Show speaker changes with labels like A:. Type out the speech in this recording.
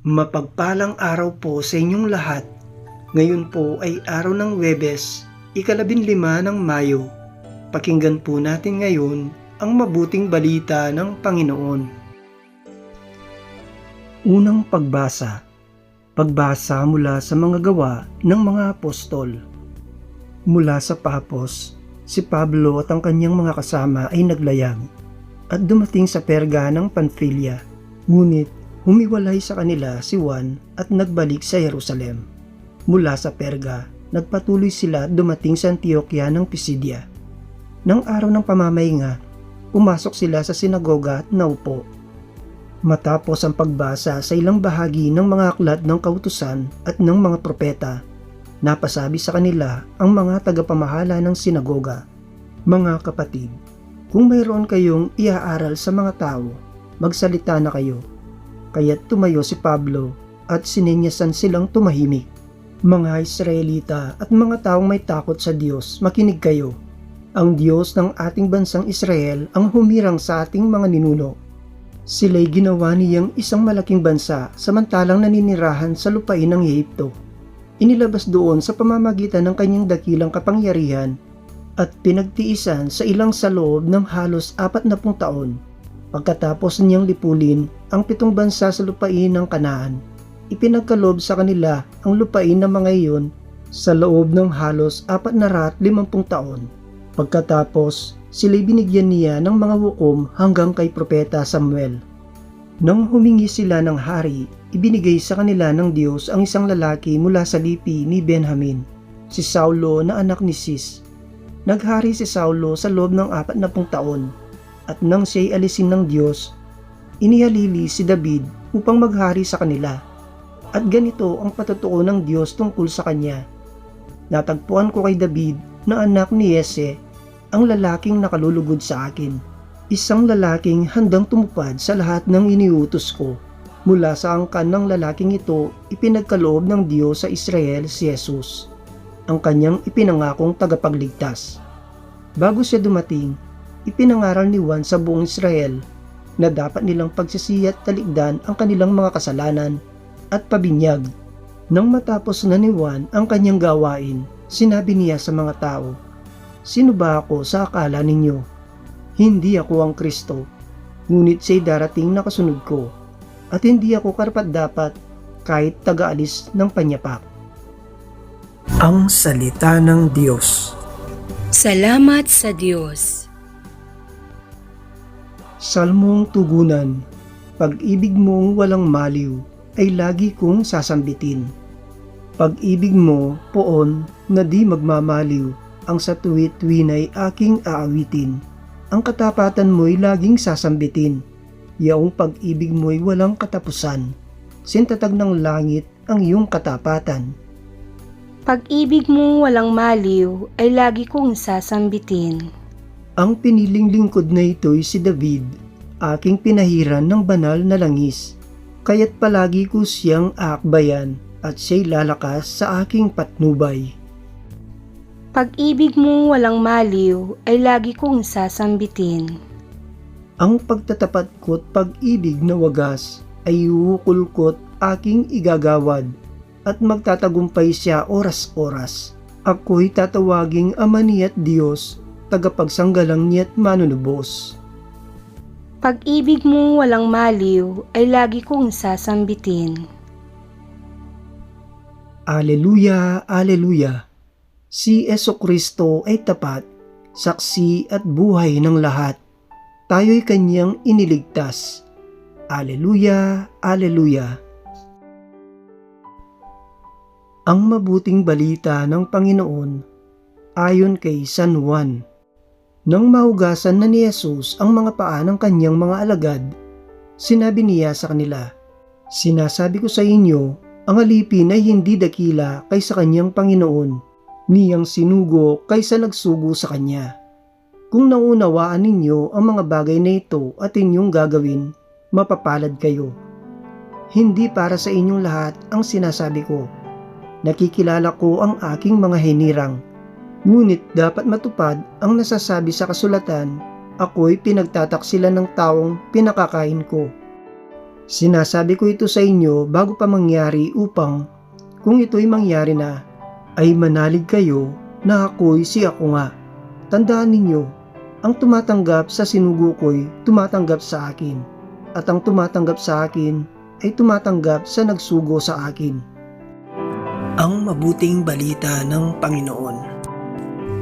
A: Mapagpalang araw po sa inyong lahat. Ngayon po ay araw ng Webes, ikalabin lima ng Mayo. Pakinggan po natin ngayon ang mabuting balita ng Panginoon. Unang pagbasa Pagbasa mula sa mga gawa ng mga apostol. Mula sa Papos, si Pablo at ang kanyang mga kasama ay naglayag at dumating sa Perga ng Panfilia. Ngunit Humiwalay sa kanila si Juan at nagbalik sa Jerusalem. Mula sa Perga, nagpatuloy sila at dumating sa Antioquia ng Pisidia. Nang araw ng pamamahinga, pumasok sila sa sinagoga at naupo. Matapos ang pagbasa sa ilang bahagi ng mga aklat ng kautusan at ng mga propeta, napasabi sa kanila ang mga tagapamahala ng sinagoga. Mga kapatid, kung mayroon kayong iaaral sa mga tao, magsalita na kayo kaya tumayo si Pablo at sininyasan silang tumahimik. Mga Israelita at mga taong may takot sa Diyos, makinig kayo. Ang Diyos ng ating bansang Israel ang humirang sa ating mga ninuno. Sila'y ginawa niyang isang malaking bansa samantalang naninirahan sa lupain ng Ehipto. Inilabas doon sa pamamagitan ng kanyang dakilang kapangyarihan at pinagtiisan sa ilang sa loob ng halos apat na taon Pagkatapos niyang lipulin ang pitong bansa sa lupain ng Kanaan, ipinagkalob sa kanila ang lupain ng mga iyon sa loob ng halos apat na rat limampung taon. Pagkatapos, sila'y binigyan niya ng mga hukom hanggang kay Propeta Samuel. Nang humingi sila ng hari, ibinigay sa kanila ng Diyos ang isang lalaki mula sa lipi ni Benjamin, si Saulo na anak ni Sis. Naghari si Saulo sa loob ng apat na taon at nang siya'y alisin ng Diyos, inihalili si David upang maghari sa kanila. At ganito ang patutuo ng Diyos tungkol sa kanya. Natagpuan ko kay David na anak ni Yese, ang lalaking nakalulugod sa akin. Isang lalaking handang tumupad sa lahat ng iniutos ko. Mula sa angkan ng lalaking ito, ipinagkaloob ng Diyos sa Israel si Jesus, ang kanyang ipinangakong tagapagligtas. Bago siya dumating, ipinangaral ni Juan sa buong Israel na dapat nilang pagsisiyat talikdan ang kanilang mga kasalanan at pabinyag. Nang matapos na ni Juan ang kanyang gawain, sinabi niya sa mga tao, Sino ba ako sa akala ninyo? Hindi ako ang Kristo, ngunit siya'y darating na kasunod ko, at hindi ako karapat dapat kahit tagaalis ng panyapak. Ang Salita ng Diyos
B: Salamat sa Diyos.
A: Salmong Tugunan Pag-ibig mong walang maliw ay lagi kong sasambitin. Pag-ibig mo, poon, na di magmamaliw, ang sa tuwit-tuwin ay aking aawitin. Ang katapatan mo'y laging sasambitin. Yaong pag-ibig mo'y walang katapusan. Sintatag ng langit ang iyong katapatan.
B: Pag-ibig mong walang maliw ay lagi kong sasambitin.
A: Ang piniling lingkod na ito'y si David, aking pinahiran ng banal na langis. Kaya't palagi ko siyang aakbayan at siya'y lalakas sa aking patnubay.
B: Pag-ibig mong walang maliw ay lagi kong sasambitin.
A: Ang pagtatapat ko't pag-ibig na wagas ay iukul ko't aking igagawad at magtatagumpay siya oras-oras. Ako'y tatawaging Ama niya't Diyos tagapagsanggalang niya't manunubos.
B: Pag-ibig mong walang maliw ay lagi kong sasambitin.
A: Aleluya, Aleluya! Si Eso Kristo ay tapat, saksi at buhay ng lahat. Tayo'y kanyang iniligtas. Aleluya, Aleluya! Ang mabuting balita ng Panginoon ayon kay San Juan. Nang mahugasan na ni Jesus ang mga paa ng kanyang mga alagad, sinabi niya sa kanila, Sinasabi ko sa inyo, ang alipin ay hindi dakila kaysa kanyang Panginoon, niyang sinugo kaysa nagsugo sa kanya. Kung naunawaan ninyo ang mga bagay na ito at inyong gagawin, mapapalad kayo. Hindi para sa inyong lahat ang sinasabi ko. Nakikilala ko ang aking mga hinirang Ngunit dapat matupad ang nasasabi sa kasulatan, ako'y pinagtataksilan ng taong pinakakain ko. Sinasabi ko ito sa inyo bago pa mangyari upang kung ito'y mangyari na, ay manalig kayo na ako'y si ako nga. Tandaan ninyo, ang tumatanggap sa sinugo ko'y tumatanggap sa akin, at ang tumatanggap sa akin ay tumatanggap sa nagsugo sa akin. Ang mabuting balita ng Panginoon.